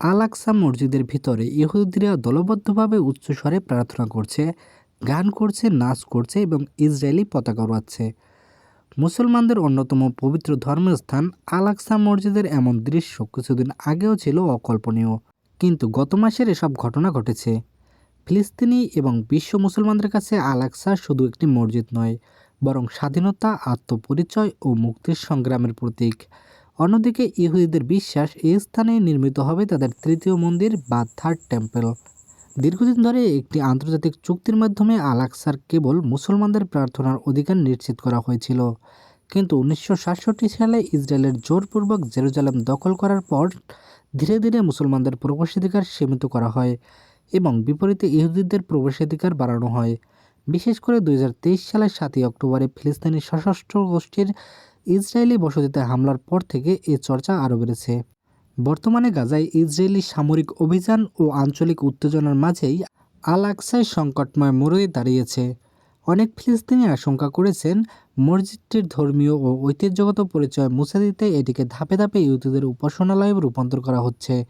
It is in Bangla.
আল আকসা মসজিদের ভিতরে ইহুদিরা দলবদ্ধভাবে উচ্চস্বরে প্রার্থনা করছে, গান করছে, নাচ করছে এবং ইসরায়েলি পতাকা উড়াচ্ছে। মুসলমানদের অন্যতম পবিত্র ধর্মস্থান আল আকসা মসজিদের এমন দৃশ্য কিছুদিন আগেও ছিল অকল্পনীয়। কিন্তু গত মাসের এসব ঘটনা ঘটেছে। ফিলিস্তিনি এবং বিশ্ব মুসলমানদের কাছে আল আকসা শুধু একটি মসজিদ নয়, বরং স্বাধীনতা, আত্মপরিচয় ও মুক্তির সংগ্রামের প্রতীক। অন্যদিকে ইহুদিদের বিশ্বাস এই স্থানে নির্মিত হবে তাদের তৃতীয় মন্দির বা থার্ড টেম্পল দীর্ঘদিন ধরে একটি আন্তর্জাতিক চুক্তির মাধ্যমে আল আকসার কেবল মুসলমানদের প্রার্থনার অধিকার নিশ্চিত করা হয়েছিল। কিন্তু উনিশশো সাতষট্টি সালে ইসরায়েলের জোরপূর্বক জেরুজালেম দখল করার পর ধীরে ধীরে মুসলমানদের প্রবেশাধিকার সীমিত করা হয় এবং বিপরীতে ইহুদিদের প্রবেশাধিকার বাড়ানো হয়। বিশেষ করে দু হাজার তেইশ সালের সাতই অক্টোবরে ফিলিস্তিনি সশস্ত্র গোষ্ঠীর ইসরায়েলি বসতিতে হামলার পর থেকে এ চর্চা আরও বেড়েছে। বর্তমানে গাজায় ইসরায়েলি সামরিক অভিযান ও আঞ্চলিক উত্তেজনার মাঝেই আল সংকটময় মোড়ে দাঁড়িয়েছে। অনেক ফিলিস্তিনি আশঙ্কা করেছেন মসজিদটির ধর্মীয় ও ঐতিহ্যগত পরিচয় মুছে দিতে এটিকে ধাপে ধাপে ইহুদিদের উপাসনালয়ে রূপান্তর করা হচ্ছে।